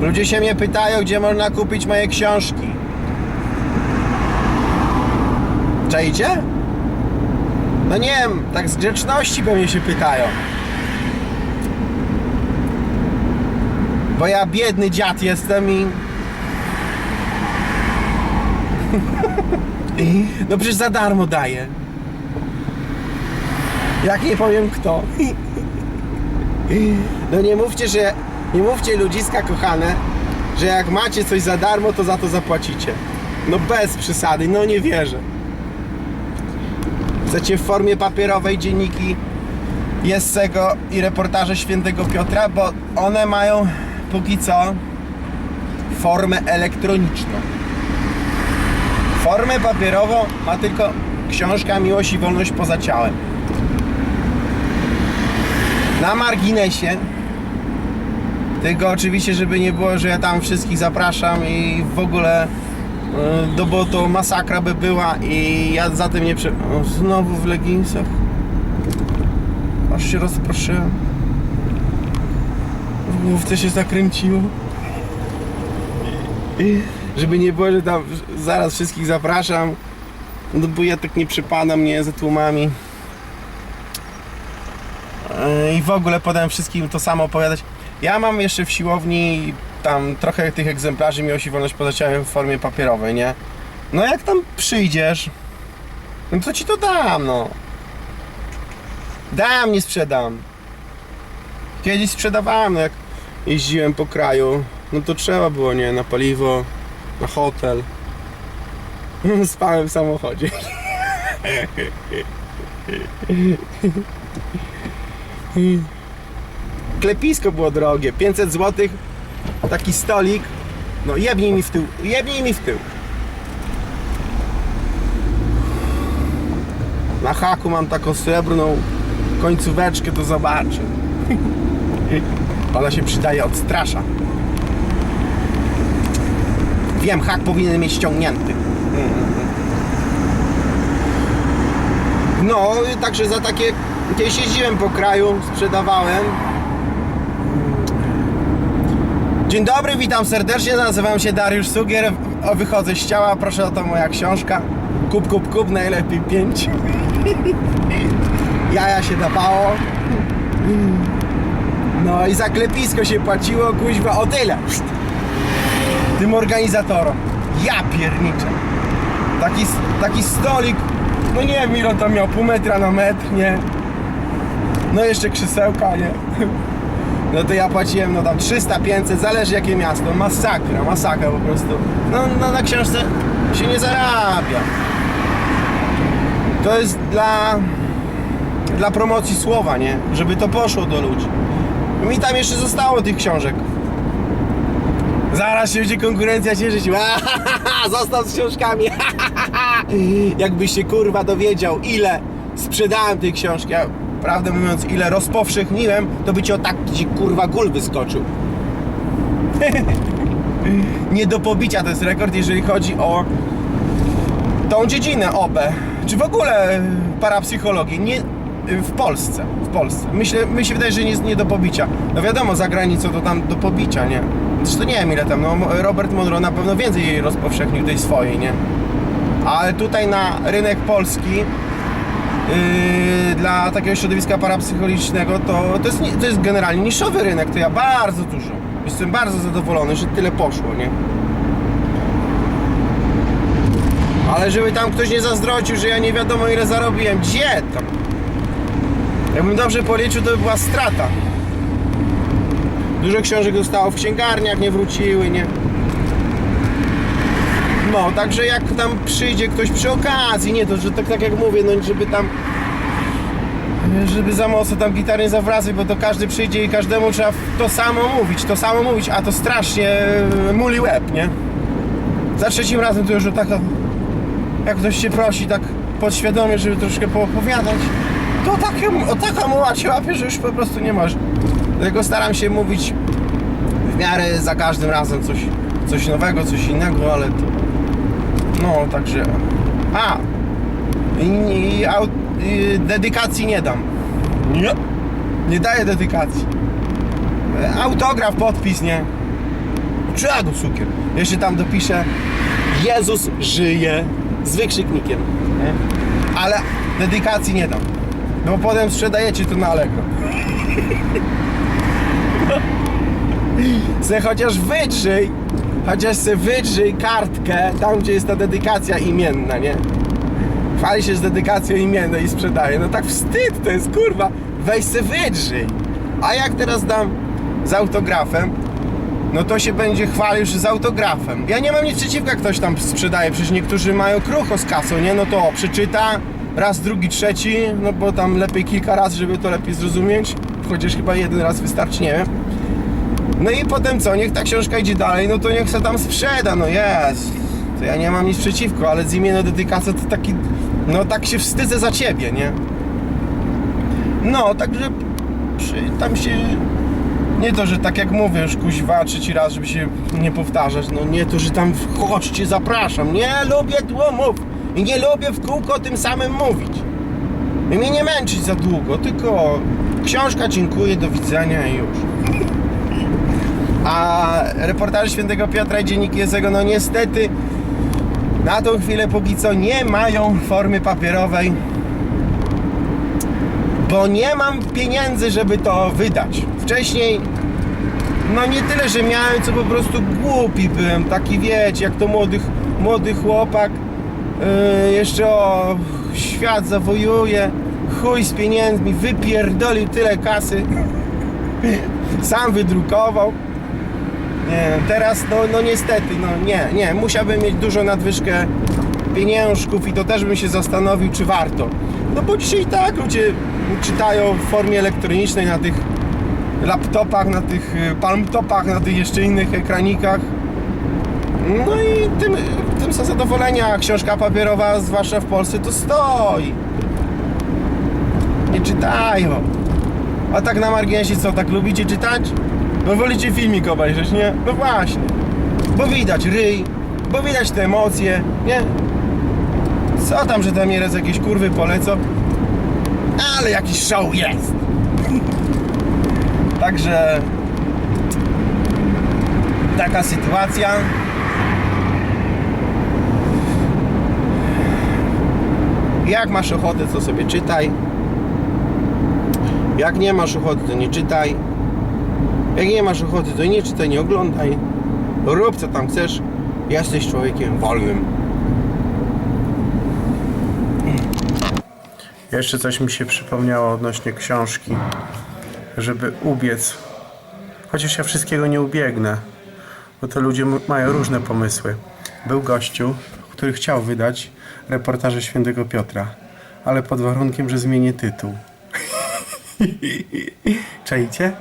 Ludzie się mnie pytają, gdzie można kupić moje książki. Czajcie? No nie wiem, tak z grzeczności pewnie się pytają. Bo ja biedny dziad jestem i... No przecież za darmo daję. Jak nie powiem kto. No nie mówcie, że... Nie mówcie ludziska kochane, że jak macie coś za darmo, to za to zapłacicie. No bez przesady, no nie wierzę. Chcecie w formie papierowej dzienniki Jessego i reportaże Świętego Piotra, bo one mają póki co formę elektroniczną. Formę papierową ma tylko książka Miłość i Wolność poza ciałem. Na marginesie tylko oczywiście, żeby nie było, że ja tam wszystkich zapraszam i w ogóle yy, no bo to masakra by była i ja za tym nie prze... O, znowu w leginsach. Aż się rozproszyłem. W główce się zakręciło. Żeby nie było, że tam zaraz wszystkich zapraszam. No bo ja tak nie przypadam, nie za tłumami. Yy, I w ogóle potem wszystkim to samo opowiadać. Ja mam jeszcze w siłowni tam trochę tych egzemplarzy Miłość i Wolność poza ciałem w formie papierowej, nie? No jak tam przyjdziesz, no to ci to dam, no. Dam, nie sprzedam. Kiedyś sprzedawałem, no jak jeździłem po kraju, no to trzeba było, nie? Na paliwo, na hotel. Spałem w samochodzie. Klepisko było drogie, 500 zł, taki stolik. No jebnij mi w tył, jebnij mi w tył. Na haku mam taką srebrną końcóweczkę, to zobaczę. Ona się przydaje, odstrasza. Wiem, hak powinien mieć ściągnięty. No, także za takie... Kiedyś jeździłem po kraju, sprzedawałem. Dzień dobry, witam serdecznie, nazywam się Dariusz Sugier, o, wychodzę z ciała, proszę o to moja książka. Kup, kup, kup, najlepiej 5. Jaja się dawało. No i za klepisko się płaciło, kuźwa, o tyle. Tym organizatorom. Ja pierniczę. Taki, taki stolik, no nie wiem ile tam miał, pół metra na metr, nie? No jeszcze krzesełka, nie? No to ja płaciłem no tam 300-500, zależy jakie miasto. Masakra, masakra po prostu. No, no na książce się nie zarabia. To jest dla dla promocji słowa, nie? Żeby to poszło do ludzi. Mi tam jeszcze zostało tych książek. Zaraz się będzie konkurencja cieszyć. Został z książkami. Jakbyś się kurwa dowiedział, ile sprzedałem tej książki. Prawdę mówiąc, ile rozpowszechniłem, to by ci o tak ci kurwa gul wyskoczył. Nie do pobicia to jest rekord, jeżeli chodzi o tą dziedzinę OB, czy w ogóle parapsychologii. Nie, w Polsce, w Polsce. Myślę, mi się wydaje, że nie jest nie do pobicia. No wiadomo, za granicą to tam do pobicia, nie? Zresztą nie wiem ile tam, no Robert Monroe na pewno więcej jej rozpowszechnił tej swojej, nie? Ale tutaj na rynek polski yy, dla takiego środowiska parapsychologicznego to, to, jest, to jest generalnie niszowy rynek, to ja bardzo dużo. Jestem bardzo zadowolony, że tyle poszło, nie? Ale żeby tam ktoś nie zazdrocił, że ja nie wiadomo ile zarobiłem. Gdzie tam? Jakbym dobrze policzył, to by była strata. Dużo książek zostało w księgarniach, nie wróciły, nie? No, także jak tam przyjdzie ktoś przy okazji, nie to, że tak, tak jak mówię, no żeby tam żeby za mocno tam gitar nie zawracać, bo to każdy przyjdzie i każdemu trzeba to samo mówić, to samo mówić, a to strasznie e, muli łeb, nie? Za trzecim razem to już tak jak ktoś cię prosi tak podświadomie, żeby troszkę poopowiadać, to takie, o taka muła cię łapie, że już po prostu nie masz. Dlatego staram się mówić w miarę za każdym razem coś, coś nowego, coś innego, ale to... No, także... A! I, i, i dedykacji nie dam. Nie. Nie daję dedykacji. Autograf, podpis, nie. czego cukier? Jeszcze tam dopiszę Jezus żyje z wykrzyknikiem. Nie? Ale dedykacji nie dam. Bo potem sprzedajecie to na Allegro. Se chociaż wytrzyj, chociaż se wytrzyj kartkę tam, gdzie jest ta dedykacja imienna, nie? Chwali się z dedykacją imienną i sprzedaje. No tak wstyd to jest, kurwa. Weź se wydrzyj. A jak teraz dam z autografem, no to się będzie chwalił z autografem. Ja nie mam nic przeciwko, jak ktoś tam sprzedaje, przecież niektórzy mają krucho z kasą, nie? No to przeczyta, raz, drugi, trzeci, no bo tam lepiej kilka razy, żeby to lepiej zrozumieć. Chociaż chyba jeden raz wystarczy, nie wiem. No i potem co, niech ta książka idzie dalej, no to niech se tam sprzeda, no jest. To ja nie mam nic przeciwko, ale z imienia dedykacja to taki, no tak się wstydzę za ciebie, nie? No, także przy, tam się, nie to, że tak jak mówię już kuźwa trzeci raz, żeby się nie powtarzać, no nie to, że tam chodźcie, zapraszam, nie lubię tłumów i nie lubię w kółko tym samym mówić. I mnie nie męczyć za długo, tylko książka, dziękuję, do widzenia i już. A reportaże Świętego Piotra i Dziennik Jezdego, no niestety na tą chwilę póki co nie mają formy papierowej, bo nie mam pieniędzy, żeby to wydać. Wcześniej, no nie tyle, że miałem, co po prostu głupi byłem, taki wiecie, jak to młody, młody chłopak, yy, jeszcze o świat zawojuje, chuj z pieniędzmi, wypierdolił tyle kasy, sam wydrukował. Teraz no, no niestety, no nie, nie, musiałbym mieć dużo nadwyżkę pieniążków i to też bym się zastanowił, czy warto. No bo dzisiaj tak ludzie czytają w formie elektronicznej na tych laptopach, na tych y, palmtopach, na tych jeszcze innych ekranikach. No i tym, tym są zadowolenia. Książka papierowa, zwłaszcza w Polsce, to stoi. Nie czytają. A tak na marginesie co, tak lubicie czytać? No wolicie filmik obejrzeć, nie? No właśnie. Bo widać ryj, bo widać te emocje, nie? Co tam, że tam nieraz jakieś kurwy polecą? Ale jakiś show jest. Także taka sytuacja. Jak masz ochotę, to sobie czytaj. Jak nie masz ochoty, to nie czytaj. Jak nie masz ochoty, to nie czytaj, nie oglądaj. Rób co tam chcesz. Jesteś człowiekiem wolnym. Jeszcze coś mi się przypomniało odnośnie książki, żeby ubiec. Chociaż ja wszystkiego nie ubiegnę, bo to ludzie mają różne pomysły. Był gościu, który chciał wydać reportaże Świętego Piotra, ale pod warunkiem, że zmieni tytuł. Czajcie?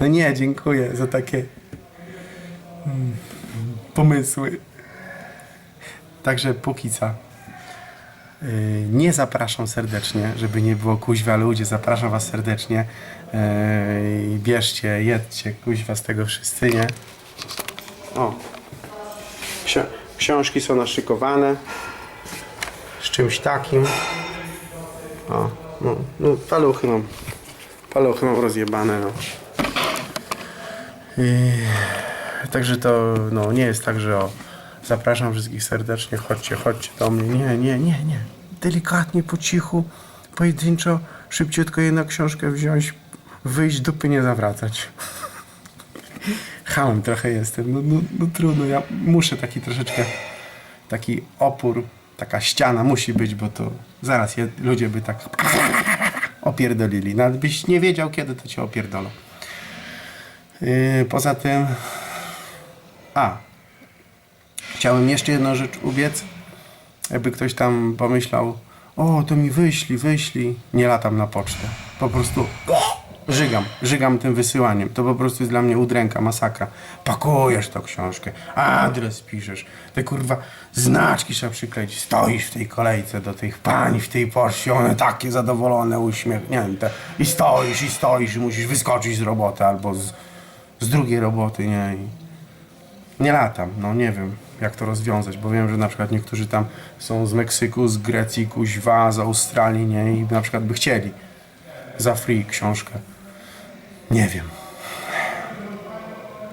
No nie, dziękuję za takie mm, pomysły. Także póki co. Yy, Nie zapraszam serdecznie, żeby nie było kuźwa ludzie, zapraszam was serdecznie. Yy, Bierzcie, jedźcie kuźwa z tego wszyscy, nie? O. Ksi- książki są naszykowane. Z czymś takim. O, no, no paluchy mam. Paluchy mam rozjebane, no. Także to no, nie jest tak, że o, zapraszam wszystkich serdecznie, chodźcie, chodźcie do mnie. Nie, nie, nie, nie. Delikatnie, po cichu, pojedynczo, szybciutko jedną książkę wziąć, wyjść, dupy nie zawracać. Chałem trochę jestem, no, no, no trudno, ja muszę taki troszeczkę, taki opór, taka ściana musi być, bo to zaraz je, ludzie by tak opierdolili. Nawet byś nie wiedział, kiedy to cię opierdolą. Yy, poza tym. A. Chciałem jeszcze jedną rzecz ubiec. Jakby ktoś tam pomyślał, o, to mi wyślij, wyślij. Nie latam na pocztę. Po prostu żygam, żygam tym wysyłaniem. To po prostu jest dla mnie udręka, masakra. Pakujesz tą książkę, adres piszesz, te kurwa znaczki trzeba przykleić. Stoisz w tej kolejce do tych pań w tej poczcie, one takie zadowolone, uśmiechnięte. I stoisz, i stoisz, i musisz wyskoczyć z roboty albo z, z drugiej roboty, nie? I nie latam, no nie wiem jak to rozwiązać, bo wiem, że na przykład niektórzy tam są z Meksyku, z Grecji, kuźwa, z Australii, nie? I na przykład by chcieli za free książkę. Nie wiem.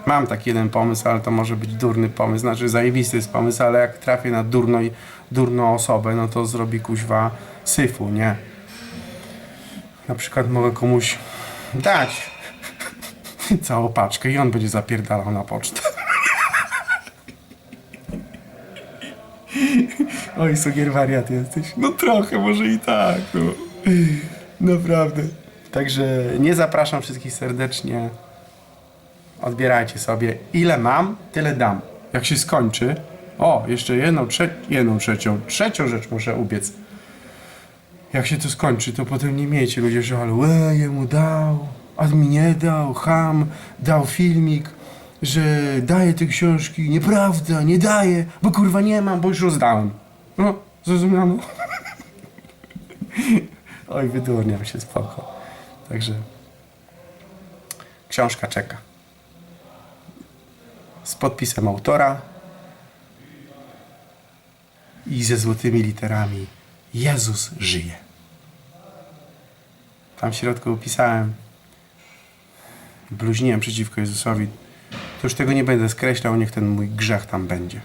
Mam taki jeden pomysł, ale to może być durny pomysł, znaczy zajebisty jest pomysł, ale jak trafię na durno, durną osobę, no to zrobi kuźwa syfu, nie? Na przykład mogę komuś dać całą paczkę i on będzie zapierdalał na pocztę. Oj, sugier wariat jesteś. No trochę, może i tak, no. Naprawdę. Także nie zapraszam wszystkich serdecznie. Odbierajcie sobie. Ile mam, tyle dam. Jak się skończy. O, jeszcze jedną, trze jedną trzecią. Trzecią rzecz muszę ubiec. Jak się to skończy, to potem nie miejcie ludzie, że ale jemu dał, a mi nie dał, ham, dał filmik, że daje te książki. Nieprawda, nie daje, bo kurwa nie mam, bo już rozdałem. No, zrozumiano. Oj, wydurniam się, spoko. Także książka czeka. Z podpisem autora i ze złotymi literami Jezus żyje. Tam w środku upisałem bluźniłem przeciwko Jezusowi. To już tego nie będę skreślał, niech ten mój grzech tam będzie.